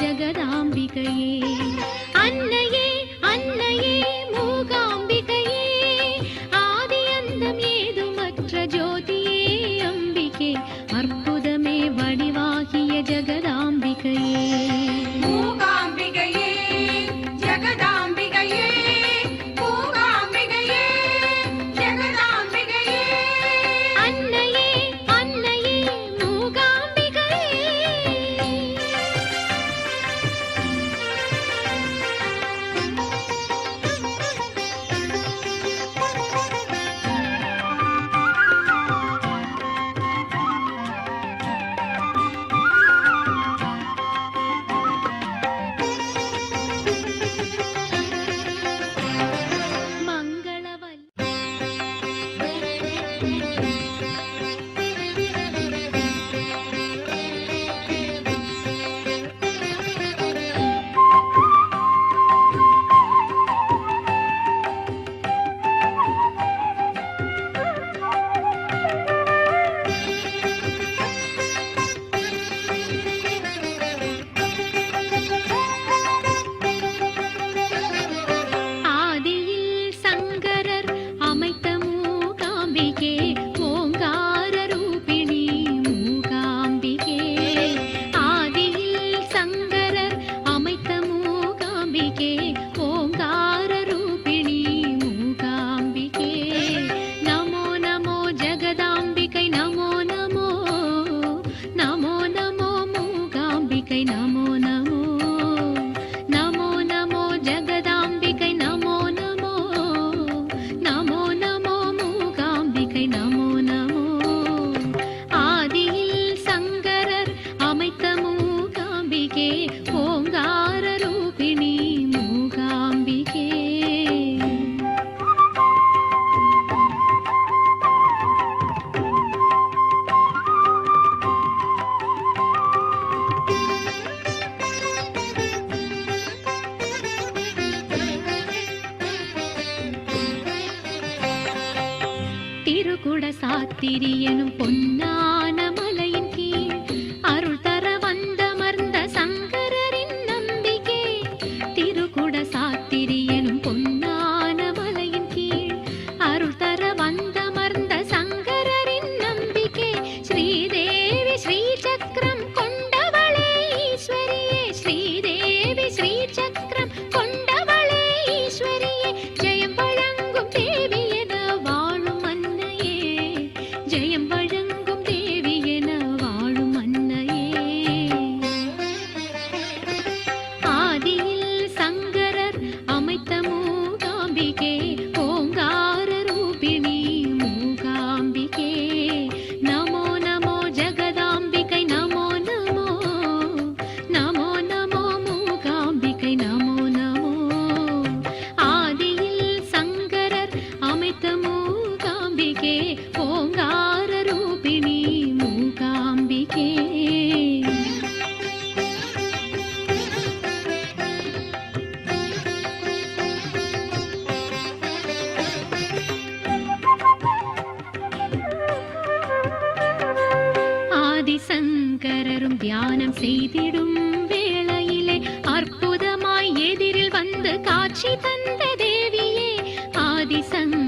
जगदाम्बिकये Que no. ராத்திரி எனும் பொன்னா நாள்தோறும் தியானம் செய்திடும் வேளையிலே அற்புதமாய் எதிரில் வந்து காட்சி தந்த தேவியே ஆதிசங்க